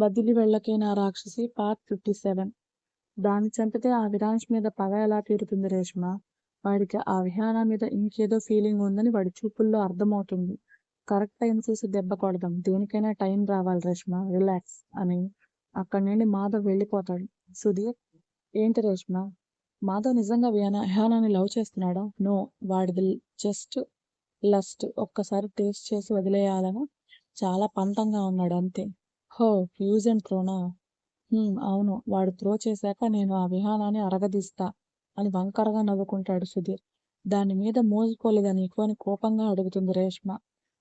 వదిలి వెళ్ళకే నా రాక్షసి పార్ట్ ఫిఫ్టీ సెవెన్. దాన్ని చంపితే ఆ విరాంష్ మీద పగ ఎలా తీరుతుంది రేష్మ? వాడికి ఆ విహాన మీద ఇంకేదో ఫీలింగ్ ఉందని వాడి చూపుల్లో అర్థమవుతుంది. కరెక్ట్ టైం చూసి దెబ్బ కొడదాం. దేనికైనా టైం రావాలి రేష్మ. రిలాక్స్ అని. అక్కడి నుండి మాధవ్ వెళ్ళిపోతాడు. సుధీర్ ఏంటి రేష్మ? మాధవ్ నిజంగా విహాన విహానాన్ని లవ్ చేస్తున్నాడా? నో. వాడిది జస్ట్ లస్ట్. ఒక్కసారి టేస్ట్ చేసి వదిలేయాలని? చాలా పంతంగా ఉన్నాడు అంతే. హో యూజ్ అండ్ త్రోనా "హ్మ్, అవును. వాడు త్రో చేశాక నేను ఆ విహానాన్ని అరగదీస్తా అని వంకరగా నవ్వుకుంటాడు సుధీర్. దాని మీద మోజుకోలేదా నీకు అని కోపంగా అడుగుతుంది రేష్మ.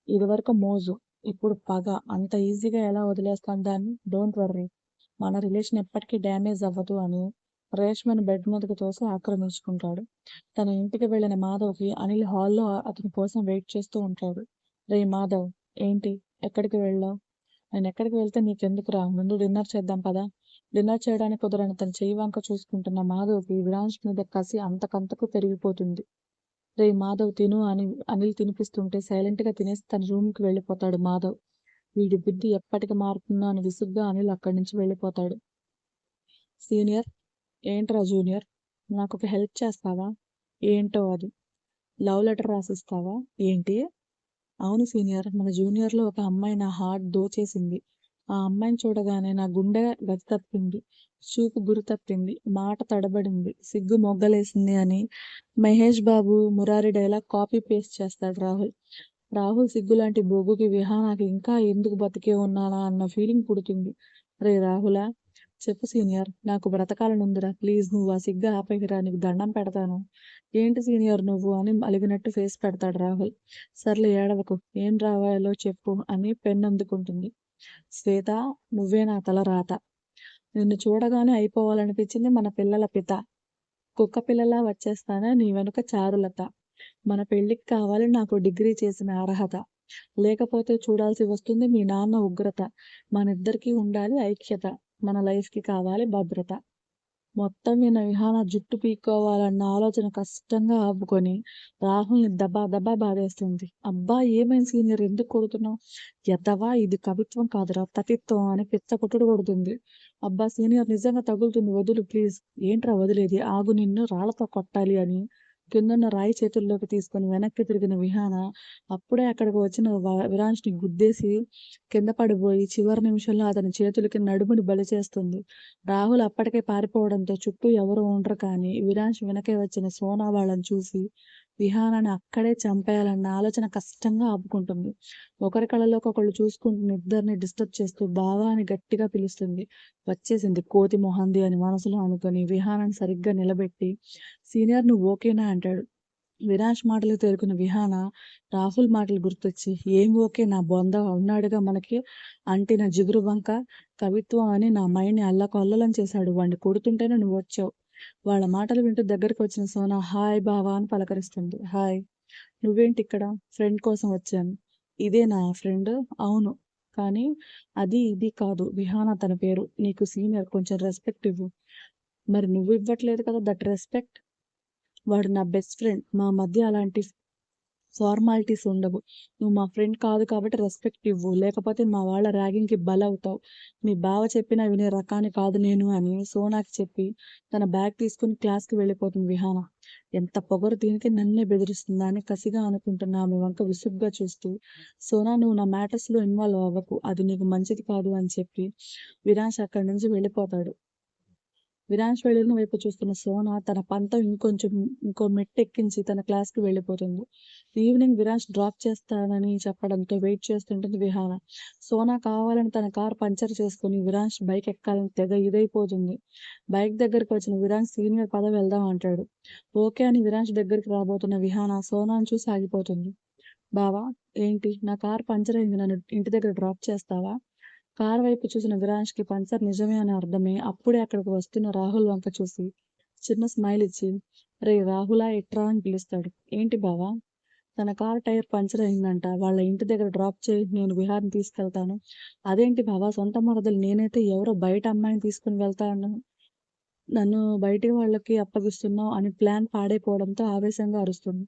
ఇదివరకు మోజు ఇప్పుడు పగ. అంత ఈజీగా ఎలా వదిలేస్తాను దాన్ని? Don't worry. మన రిలేషన్ ఎప్పటికీ డ్యామేజ్ అవ్వదు అని రేష్మని బెడ్ మీదకి తోసి ఆక్రమించుకుంటాడు. తన ఇంటికి వెళ్ళిన మాధవ్కి అనిల్ హాల్లో అతని కోసం వెయిట్ చేస్తూ ఉంటాడు. రే మాధవ్ ఏంటి? ఎక్కడికి వెళ్ళావు? నేను ఎక్కడికి వెళ్తే నీకెందుకురా? ముందు డిన్నర్ చేద్దాం పదా. డిన్నర్ చేయడానికి కుదరని తన చెయ్యి వంక చూసుకుంటున్న మాధవ్కి విరాంష్ మీద కసి అంతకంతకు పెరిగిపోతుంది. రే మాధవ్ తిను అని అనిల్ తినిపిస్తుంటే సైలెంట్గా తినేసి తన రూమ్కి వెళ్ళిపోతాడు మాధవ్. వీడి బుద్ధి ఎప్పటికి మారుతుందో అని విసుగ్గా అనిల్ అక్కడి నుంచి వెళ్ళిపోతాడు. సీనియర్ ఏంట్రా జూనియర్? నాకు ఒక హెల్ప్ చేస్తావా? ఏంటో అది? లవ్ లెటర్ రాసిస్తావా? ఏంటి? అవును సీనియర్. మన జూనియర్లో ఒక అమ్మాయి నా హార్ట్ దోచేసింది. ఆ అమ్మాయిని చూడగానే నా గుండె గతి తప్పింది. చూపు గురి తప్పింది. మాట తడబడింది. సిగ్గు మొగ్గలేసింది అని Mahesh Babu Murari dialogue copy paste చేస్తాడు రాహుల్. రాహుల్ సిగ్గు లాంటి బొగ్గుకి విహానాకి ఇంకా ఎందుకు బతికే ఉన్నానా అన్న ఫీలింగ్ పుడుతుంది. రే రాహులా చెప్పు సీనియర్ నాకు బ్రతకాలనుందిరా. ప్లీజ్ నువ్వు ఆ సిగ్గు ఆపేకిరా నీకు దండం పెడతాను. ఏంటి సీనియర్ నువ్వు అని అలిగినట్టు ఫేస్ పెడతాడు రాహుల్. సర్లే ఏడవకు. ఏం రావాలో చెప్పు అని పెన్ అందుకుంటుంది. శ్వేత నువ్వే నా తల రాత. నిన్ను చూడగానే అయిపోవాలనిపించింది మన పిల్లల పిత. కుక్క పిల్లలా వచ్చేస్తానే నీ వెనుక చారులత. మన పెళ్ళికి కావాలి నాకు డిగ్రీ చేసిన అర్హత. లేకపోతే చూడాల్సి వస్తుంది మీ నాన్న ఉగ్రత. మనిద్దరికీ ఉండాలి ఐక్యత. మన లైఫ్కి కావాలి భద్రత. మొత్తం విన విహాన జుట్టు పీక్కోవాలన్న ఆలోచన కష్టంగా ఆపుకొని రాహుల్ని దబా దబా బాధేస్తుంది. అబ్బా ఏమైంది సీనియర్? ఎందుకు కొడుతున్నావు? ఎదవా ఇది కవిత్వం కాదురా తతిత్వం అని పిచ్చ కొట్టుడు కొడుతుంది. అబ్బా సీనియర్ నిజంగా తగులుతుంది వదులు ప్లీజ్. ఏంట్రా వదిలేది? ఆగు నిన్ను రాళ్ళతో కొట్టాలి అని కిందన్న రాయి చేతుల్లోకి తీసుకొని వెనక్కి తిరిగిన విహాన అప్పుడే అక్కడికి వచ్చిన విరాంష్ని గుద్దేసి కింద పడిపోయి చివరి నిమిషంలో అతని చేతులకి నడుముని బలి చేస్తుంది. రాహుల్ అప్పటికే పారిపోవడంతో చుట్టూ ఎవరు ఉండరు కానీ విరాంష్ వెనకే వచ్చిన సోనా వాళ్ళని చూసి విహానాన్ని అక్కడే చంపేయాలన్న ఆలోచన కష్టంగా ఆపుకుంటుంది. ఒకరి కళ్ళలోకి ఒకళ్ళు చూసుకుంటున్న ఇద్దరిని డిస్టర్బ్ చేస్తూ బావా అని గట్టిగా పిలుస్తుంది. వచ్చేసింది కోతి మొహంది అని మనసులో అనుకొని విహానాన్ని సరిగ్గా నిలబెట్టి సీనియర్ నువ్వు ఓకేనా అంటాడు. విరాష్ మాటలు తేరుకున్న విహాన రాహుల్ మాటలు గుర్తొచ్చి ఏం ఓకే? నా బొంద ఉన్నాడుగా మనకి? అంటిన జిగురు వంక కవిత్వం అని నా మైండ్ని అల్లకొల్లలం చేశాడు. వాడిని కొడుతుంటేనే నువ్వు వచ్చావు వాళ్ళ మాటలు వింటూ దగ్గరికి వచ్చిన సోనా హాయ్ బావా అని పలకరిస్తుంది. హాయ్ నువ్వేంటి ఇక్కడ? ఫ్రెండ్ కోసం వచ్చాను. ఇదే నా ఫ్రెండ్. అవును కానీ అది ఇది కాదు. విహానా తన పేరు. నీకు సీనియర్ కొంచెం రెస్పెక్ట్ ఇవ్వు. మరి నువ్వు ఇవ్వట్లేదు కదా దట్ రెస్పెక్ట్? వాడు నా బెస్ట్ ఫ్రెండ్. మా మధ్య అలాంటి ఫార్మాలిటీస్ ఉండవు. నువ్వు మా ఫ్రెండ్ కాదు కాబట్టి రెస్పెక్ట్ ఇవ్వు. లేకపోతే మా వాళ్ళ ర్యాగింగ్కి బలవుతావు. మీ బావ చెప్పినా వినే రకాన్ని కాదు నేను అని సోనాకి చెప్పి తన బ్యాగ్ తీసుకుని క్లాస్కి వెళ్ళిపోతుంది విహాన. ఎంత పొగరు దీనికి నన్నే బెదిరిస్తుందా అని కసిగా అనుకుంటున్నా ఆమె వంక విసుగ్గా చూస్తూ. సోనా నువ్వు నా మ్యాటర్స్లో ఇన్వాల్వ్ అవ్వకు. అది నీకు మంచిది కాదు అని చెప్పి విరాష్ అక్కడి నుంచి వెళ్ళిపోతాడు. విరాజ్ వెళ్ళిన వైపు చూస్తున్న సోనా తన పంతం ఇంకొంచెం ఇంకో మెట్టు ఎక్కించి తన క్లాస్కి వెళ్ళిపోతుంది. ఈవినింగ్ విరాజ్ డ్రాప్ చేస్తానని చెప్పడంతో వెయిట్ చేస్తుంటుంది విహాన. సోనా కావాలని తన కార్ పంచర్ చేసుకుని విరాజ్ బైక్ ఎక్కాలని తెగ ఇదైపోతుంది. బైక్ దగ్గరికి వచ్చిన విరాజ్ సీనియర్ పద వెళ్దాం అంటాడు. ఓకే అని విరాజ్ దగ్గరికి రాబోతున్న విహాన సోనాను చూసి ఆగిపోతుంది. బావా ఏంటి? నా కార్ పంచర్ అయింది. నన్ను ఇంటి దగ్గర డ్రాప్ చేస్తావా? కార్ వైపు చూసిన కి పంచర్ నిజమే అని అర్థమే. అప్పుడే అక్కడికి వస్తున్న రాహుల్ వంక చూసి చిన్న స్మైల్ ఇచ్చి రే రాహులా ఎట్రా అని పిలుస్తాడు. ఏంటి బావా తన కార్ టైర్ పంచర్ అయిందంట. వాళ్ళ ఇంటి దగ్గర డ్రాప్ చేయి నేను విహార్ని తీసుకెళ్తాను. అదేంటి బావా సొంత మరదలు నేనైతే ఎవరో బయట అమ్మాయిని తీసుకుని వెళ్తాను? నన్ను బయటి వాళ్ళకి అప్పగిస్తున్నావు అని ప్లాన్ పాడైపోవడంతో ఆవేశంగా అరుస్తుంది.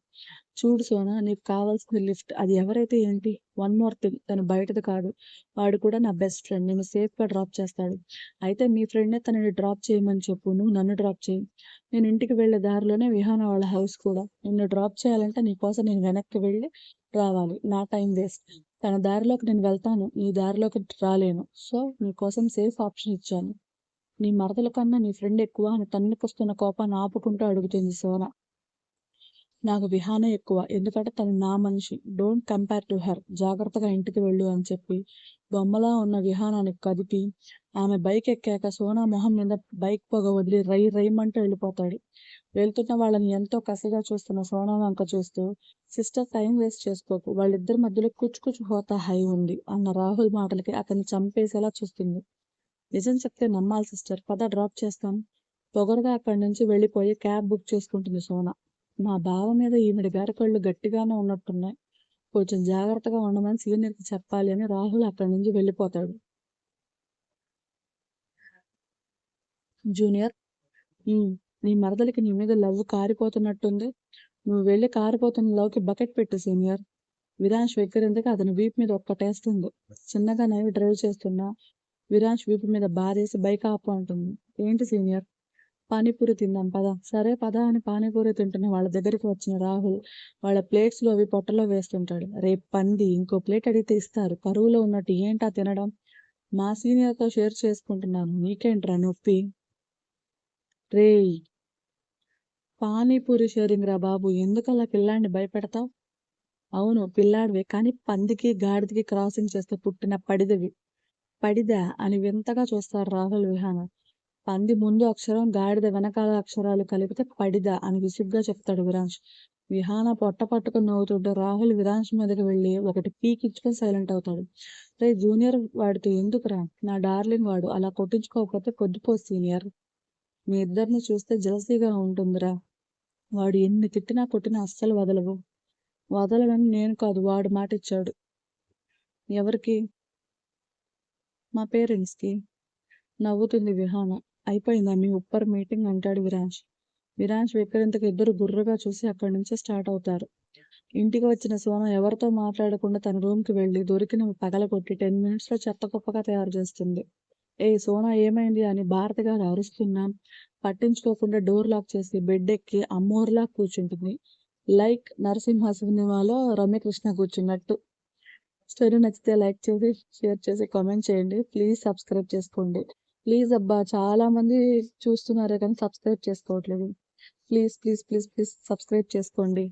చూడు సోనా నీకు కావాల్సింది లిఫ్ట్. అది ఎవరైతే ఏంటి? వన్ మోర్ థింగ్ తను బయటది కాదు. వాడు కూడా నా బెస్ట్ ఫ్రెండ్. నేను సేఫ్‌గా డ్రాప్ చేస్తాడు. అయితే మీ ఫ్రెండ్‌నే తనని డ్రాప్ చేయమని చెప్పు. నువ్వు నన్ను డ్రాప్ చేయి నేను ఇంటికి వెళ్ళే దారిలోనే విహాన వాళ్ళ హౌస్ కూడా. నిన్ను డ్రాప్ చేయాలంటే నీకోసం నేను వెనక్కి వెళ్ళి రావాలి. నా టైం వేస్ట్. తన దారిలోకి నేను వెళ్తాను. నీ దారిలోకి రాలేను. సో నీకోసం సేఫ్ ఆప్షన్ ఇచ్చాను. నీ మరదల కన్నా నీ ఫ్రెండ్ ఎక్కువ అని తన్నుకొస్తున్న కోపాన్ని ఆపుకుంటూ అడుగుతుంది సోన. నాకు విహాన ఎక్కువ. ఎందుకంటే తను నా మనిషి. Don't compare to her. జాగ్రత్తగా ఇంటికి వెళ్ళు అని చెప్పి బొమ్మలా ఉన్న విహానాన్ని కదిపి ఆమె బైక్ ఎక్కాక సోనా మొహం మీద బైక్ పొగ వదిలి రై రైమంటూ వెళ్ళిపోతాడు. వెళ్తున్న వాళ్ళని ఎంతో కసిగా చూస్తున్న సోనా వంక చూస్తూ సిస్టర్ టైం వేస్ట్ చేసుకోకు. వాళ్ళిద్దరి మధ్యలో కుచ్చు కుచ్చు హోతా హై ఉంది అన్న రాహుల్ మాటలకి అతన్ని చంపేసేలా చూస్తుంది. నిజం చెప్తే నమ్మాలి సిస్టర్. పద డ్రాప్ చేస్తాను. పొగరుగా అక్కడి నుంచి వెళ్ళిపోయి క్యాబ్ బుక్ చేసుకుంటుంది సోన. మా బావ మీద ఈమెడి గారి కళ్ళు గట్టిగానే ఉన్నట్టున్నాయి. కొంచెం జాగ్రత్తగా ఉండమని సీనియర్‌కి చెప్పాలి అని రాహుల్ అక్కడి నుంచి వెళ్ళిపోతాడు. జూనియర్ నీ మరదలికి నీ మీద లవ్ కారిపోతున్నట్టుంది. నువ్వు వెళ్ళి కారిపోతున్న లవ్‌కి బకెట్ పెట్టు సీనియర్. విరాంష్ వెక్కిరింతకి అతని వీప్ మీద ఒక్కటేస్తుంది. చిన్నగా నవ్వి డ్రైవ్ చేస్తున్నా విరాంష్ వీపు మీద బారేసి బైక్ ఆపు అంటుంది. ఏంటి సీనియర్? పానీపూరి తిందాం పదా సరే పదా అని పానీపూరి తింటున్న వాళ్ళ దగ్గరికి వచ్చిన రాహుల్ వాళ్ళ ప్లేట్స్‌లో అవి పొట్టలో వేస్తుంటాడు. రేపు పంది ఇంకో ప్లేట్ అడిగితే ఇస్తారు. కరువులో ఉన్నట్టు ఏంటా తినడం? మా సీనియర్‌తో షేర్ చేసుకుంటున్నాను. నీకేంట్రా నొప్పి? రేయ్! పానీపూరి షేరింగ్ రా బాబు. ఎందుకలా పిల్లాడిని భయపెడతావ్? అవును పిల్లాడివే. కానీ పందికి, గాడిదకి క్రాసింగ్ చేస్తే పుట్టిన పడిదవి. పడిదా? అని వింతగా చూస్తారు రాహుల్ విహాన. పంది ముందు అక్షరం, గాడిద వెనకాల అక్షరాలు కలిపితే పడిదా అని విసుగ్గా చెప్తాడు విరాంష్. విహాన పొట్ట పట్టుకుని నవ్వుతుంటే రాహుల్ విరాంష్ మీదకి వెళ్ళి ఒకటి పీకిచ్చుకొని సైలెంట్ అవుతాడు. రే జూనియర్ వాడితో ఎందుకురా? నా డార్లింగ్ వాడు. అలా కొట్టించుకోకపోతే కొద్దిపో సీనియర్. మీ ఇద్దరిని చూస్తే జలసీగా ఉంటుందిరా. వాడు ఎన్ని తిట్టినా కొట్టినా అస్సలు వదలవు. వదలనని నేను కాదు వాడు మాట ఇచ్చాడు ఎవరికి? మా పేరెంట్స్‌కి. నవ్వుతుంది విహాన. అయిపోయిందా మీ ఉప్పర్ మీటింగ్ అంటాడు విరాజ్ విరాజ్ వెక్కిరింతకి ఇద్దరు గుర్రగా చూసి అక్కడి నుంచి స్టార్ట్ అవుతారు. ఇంటికి వచ్చిన సోన ఎవరితో మాట్లాడకుండా తన రూమ్‌కి వెళ్ళి పగల పగలగొట్టి టెన్ మినిట్స్‌లో చెత్తకుప్పగా తయారు చేస్తుంది. ఏ సోనా ఏమైంది అని భారతి గారు అరుస్తున్నా పట్టించుకోకుండా డోర్ లాక్ చేసి బెడ్ ఎక్కి అమ్మోర్లా కూర్చుంటుంది. లైక్ 'నరసింహ' సినిమాలో రమ్యకృష్ణ కూర్చున్నట్టు. స్టోరీ నచ్చితే లైక్ చేసి, షేర్ చేసి, కామెంట్ చేయండి. ప్లీజ్ సబ్స్క్రైబ్ చేసుకోండి. ప్లీజ్ అబ్బా! చాలా మంది చూస్తున్నారు కానీ సబ్స్క్రైబ్ చేసుకోవట్లేదు. Please, please, please, please subscribe చేసుకోండి.